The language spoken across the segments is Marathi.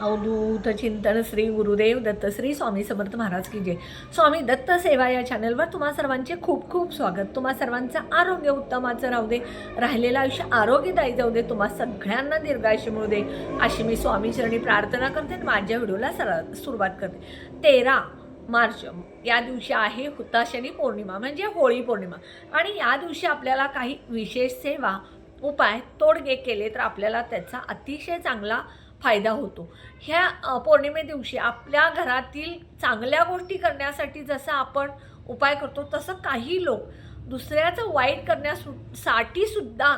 अवधूत चिंतन श्री गुरुदेव दत्त श्री स्वामी समर्थ महाराज की जय. स्वामी दत्त सेवा या चॅनलवर तुम्हा सर्वांचे खूप खूप स्वागत. तुम्हा सर्वांचं आरोग्य उत्तमाचं राहू दे. राहिलेलं आयुष्य आरोग्यदायी जाऊ दे. तुम्हा सगळ्यांना दीर्घायुष्य मिळू दे. अशी मी स्वामी चरणी प्रार्थना करते आणि माझ्या व्हिडिओला सर सुरुवात करते. तेरा मार्च या दिवशी आहे हुताशनी पौर्णिमा म्हणजे होळी पौर्णिमा. आणि या दिवशी आपल्याला काही विशेष सेवा उपाय तोडगे केले तर आपल्याला त्याचा अतिशय चांगला फायदा होतो. ह्या पौर्णिमे दिवशी आपल्या घरातील चांगल्या गोष्टी करण्यासाठी जसं आपण उपाय करतो तसं काही लोक दुसऱ्याचं वाईट करण्यासाठी सुद्धा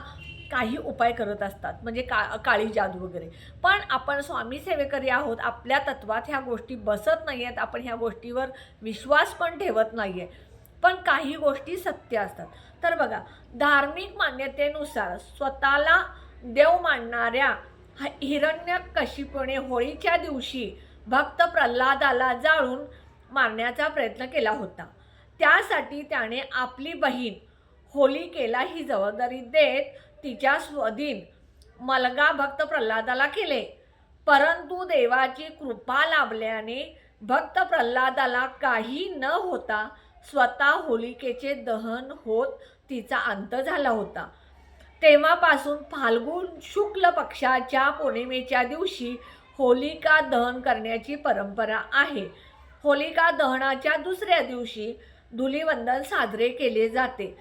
काही उपाय करत असतात. म्हणजे का काळी जादू वगैरे. पण आपण स्वामी सेवेकरी आहोत आपल्या तत्वात ह्या गोष्टी बसत नाही आहेत आपण ह्या गोष्टीवर विश्वास पण ठेवत नाही आहे पण काही गोष्टी सत्य असतात. तर बघा धार्मिक मान्यतेनुसार स्वतःला देव मानणाऱ्या हिरण्य कशीपणे होळीच्या दिवशी भक्त प्रल्हादाला जाळून मारण्याचा प्रयत्न केला होता. त्यासाठी त्याने आपली बहीण होलिकेला ही जबाबदारी देत तिच्या स्वाधीन मलगा भक्त प्रल्हादाला केले. परंतु देवाची कृपा लाभल्याने भक्त प्रल्हादाला काही न होता स्वतः होलिकेचे दहन होत तिचा अंत झाला होता. तेव्हापासून फाल्गुन शुक्ल पक्षाच्या पौर्णिमेच्या दिवशी होलिका दहन करण्याची परंपरा आहे. होलिका दहनाच्या दुसऱ्या दिवशी धुलीवंदन साजरे केले जाते.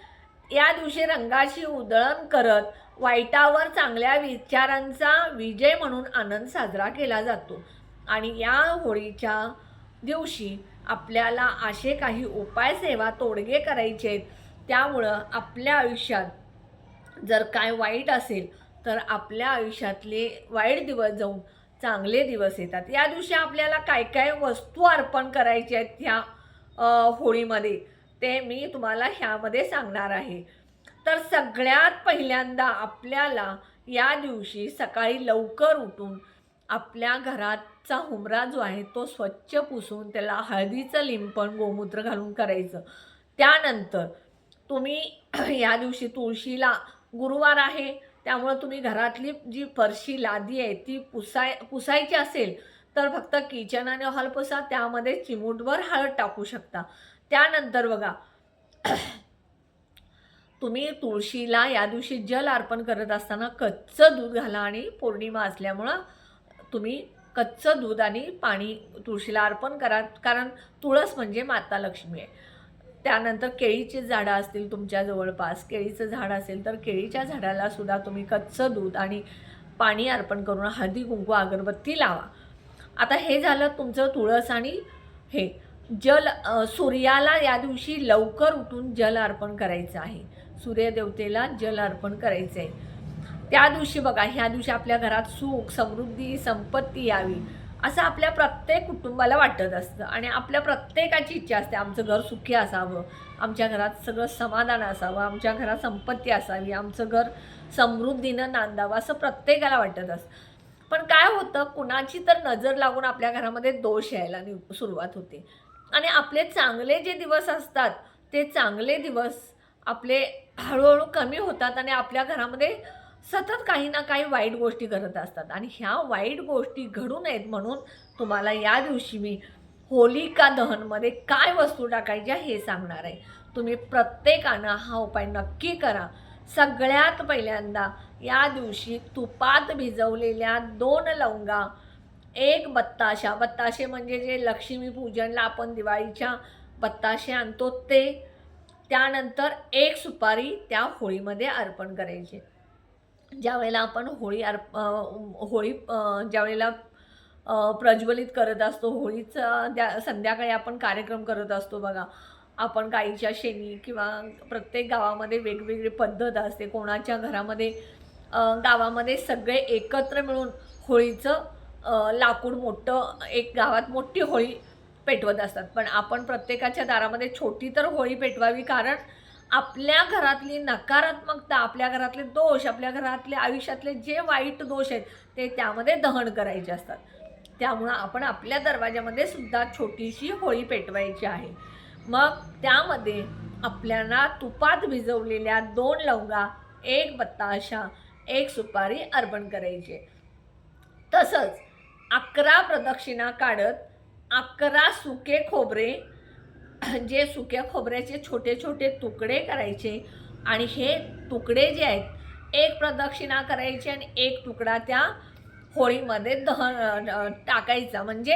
या दिवशी रंगाशी उधळण करत वाईटावर चांगल्या विचारांचा विजय म्हणून आनंद साजरा केला जातो. आणि या होळीच्या दिवशी आपल्याला असे काही उपाय सेवा तोडगे करायचे आहेत त्यामुळं आपल्या आयुष्यात जर काय वाईट असेल तर आपल्या आयुष्यातले वाईट दिवस जाऊन चांगले दिवस येतात. या दिवशी आपल्याला काय काय वस्तू अर्पण करायच्या आहेत ह्या होळीमध्ये ते मी तुम्हाला ह्यामध्ये सांगणार आहे. तर सगळ्यात पहिल्यांदा आपल्याला या दिवशी सकाळी लवकर उठून आपल्या घराचा हुमरा जो आहे तो स्वच्छ पुसून त्याला हळदीचं लिंपण गोमूत्र घालून करायचं. त्यानंतर तुम्ही या दिवशी तुळशीला गुरुवार आहे त्यामुळं तुम्ही घरातली जी फरशी लादी आहे ती पुसाय पुसायची असेल तर फक्त किचन आणि हॉल पुसा त्यामध्ये चिमूटभर हळद टाकू शकता. त्यानंतर बघा तुम्ही तुळशीला या दिवशी जल अर्पण करत असताना कच्चं दूध घाला आणि पौर्णिमा असल्यामुळं तुम्ही कच्चं दूध आणि पाणी तुळशीला अर्पण करा कारण तुळस म्हणजे माता लक्ष्मी आहे. त्यानंतर केळीची झाडं असतील तुमच्या जवळपास केळीचं झाड असेल तर केळीच्या झाडाला सुद्धा तुम्ही कच्चं दूध आणि पाणी अर्पण करून हळदी कुंकू अगरबत्ती लावा. आता हे झालं तुमचं तुळस आणि हे. जल सूर्याला या दिवशी लवकर उठून जल अर्पण करायचं आहे. सूर्यदेवतेला जल अर्पण करायचं आहे त्या दिवशी बघा ह्या दिवशी आपल्या घरात सुख समृद्धी संपत्ती यावी. असं आपल्या प्रत्येक कुटुंबाला वाटत असतं. आणि आपल्या प्रत्येकाची इच्छा असते. आमचं घर सुखी असावं. आमच्या घरात सगळं समाधान असावं. आमच्या घरात संपत्ती असावी. आमचं घर समृद्धीनं नांदावं असं प्रत्येकाला वाटत असतं. पण काय होतं? कुणाची तर नजर लागून आपल्या घरामध्ये दोष यायला नि- सुरुवात होते. आणि आपले चांगले जे दिवस असतात ते चांगले दिवस आपले हळूहळू कमी होतात आणि आपल्या घरामध्ये सतत काही ना काही वाईट गोष्टी घडत असतात. आणि ह्या वाईट गोष्टी घडू नयेत म्हणून तुम्हाला या दिवशी मी होलिका दहनमध्ये काय वस्तू टाकायच्या हे सांगणार आहे. तुम्ही प्रत्येकानं हा उपाय नक्की करा. सगळ्यात पहिल्यांदा या दिवशी तुपात भिजवलेल्या दोन लवंगा एक बत्ताशा. बत्ताशे म्हणजे जे लक्ष्मी पूजनला आपण दिवाळीच्या बत्ताशे आणतो ते. त्यानंतर एक सुपारी त्या होळीमध्ये अर्पण करायचे. ज्या वेळेला आपण होळी अर्प होळी ज्या वेळेला प्रज्वलित करत असतो होळीचा द्या संध्याकाळी आपण कार्यक्रम करत असतो बघा. आपण गाईच्या शेणी किंवा प्रत्येक गावामध्ये वेगवेगळी पद्धत असते. कोणाच्या घरामध्ये गावामध्ये सगळे एकत्र मिळून होळीचं लाकूड मोठं एक गावात मोठी होळी पेटवत असतात. पण आपण प्रत्येकाच्या दारामध्ये छोटी तर होळी पेटवावी कारण आपल्या घरातली नकारात्मकता आपल्या घरातले दोष आपल्या घरातले आयुष्यातले जे वाईट दोष आहेत ते त्यामध्ये दहन करायचे असतात. त्यामुळं आपण आपल्या दरवाजामध्ये सुद्धा छोटीशी होळी पेटवायची आहे. मग त्यामध्ये आपल्याला तुपात भिजवलेल्या दोन लवंगा एक बत्ताशा एक सुपारी अर्पण करायचे. तसंच अकरा प्रदक्षिणा काढत अकरा सुके खोबरे जे सुक्या खोबऱ्याचे छोटे छोटे तुकडे करायचे आणि हे तुकडे जे आहेत एक प्रदक्षिणा करायची आणि एक तुकडा त्या होळीमध्ये दहन टाकायचा. म्हणजे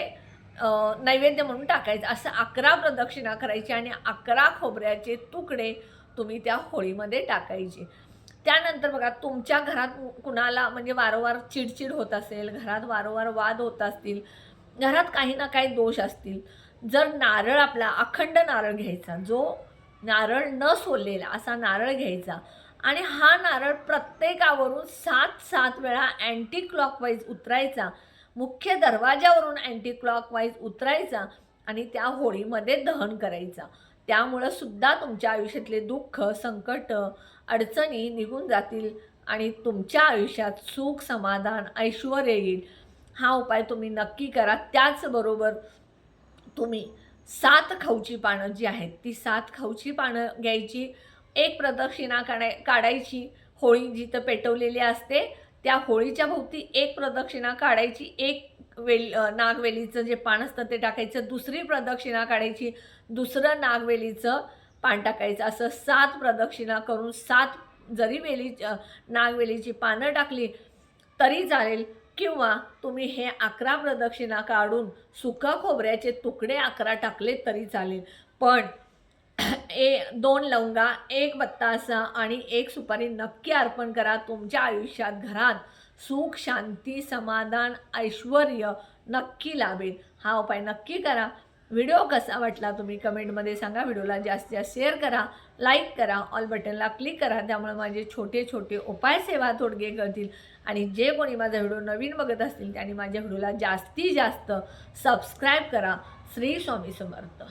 नैवेद्य म्हणून टाकायचं. असं अकरा प्रदक्षिणा करायची आणि अकरा खोबऱ्याचे तुकडे तुम्ही त्या होळीमध्ये टाकायचे. त्यानंतर बघा तुमच्या घरात कुणाला म्हणजे वारंवार चिडचिड होत असेल घरात वारंवार वाद होत असतील घरात काही ना काही दोष असतील. जर नारळ आपला अखंड नारळ घ्यायचा जो नारळ न सोललेला असा नारळ घ्यायचा आणि हा नारळ प्रत्येकावरून सात सात वेळा अँटी क्लॉकवाईज उतरायचा मुख्य दरवाजावरून अँटी क्लॉकवाईज उतरायचा आणि त्या होळीमध्ये दहन करायचा. त्यामुळं सुद्धा तुमच्या आयुष्यातले दुःख संकट अडचणी निघून जातील आणि तुमच्या आयुष्यात सुख समाधान ऐश्वर येईल. हा उपाय तुम्ही नक्की करा. त्याचबरोबर तुम्ही सात खाऊची पानं जी आहेत ती सात खाऊची पानं घ्यायची. एक प्रदक्षिणा काढाय काढायची. होळी जिथं पेटवलेली असते त्या होळीच्या भोवती एक प्रदक्षिणा काढायची. एक वेल नागवेलीचं जे पान असतं ते टाकायचं. दुसरी प्रदक्षिणा काढायची. दुसरं नागवेलीचं पान टाकायचं. असं सात प्रदक्षिणा करून सात जरी वेली नागवेलीची पानं टाकली तरी चालेल. किंवा तुम्ही हे अकरा प्रदक्षिणा काढून सुका खोबऱ्याचे तुकडे अकरा टाकले तरी चालेल. पण ए दोन लवंगा एक बत्तासा आणि एक सुपारी नक्की अर्पण करा. तुमच्या आयुष्यात घरात सुख शांती समाधान ऐश्वर नक्की लाभेल. हा उपाय नक्की करा. व्हिडिओ कसा वाटला तुम्ही कमेंटमध्ये सांगा. व्हिडिओला जास्त जास्त शेअर करा लाईक करा ऑल बटनला क्लिक करा. त्यामुळे माझे छोटे छोटे उपाय सेवा थोडके करतील. आणि जे कोणी माझा व्हिडिओ नवीन बघत असतील त्यांनी माझ्या व्हिडिओला जास्तीत जास्त सबस्क्राईब करा. श्री स्वामी समर्थ.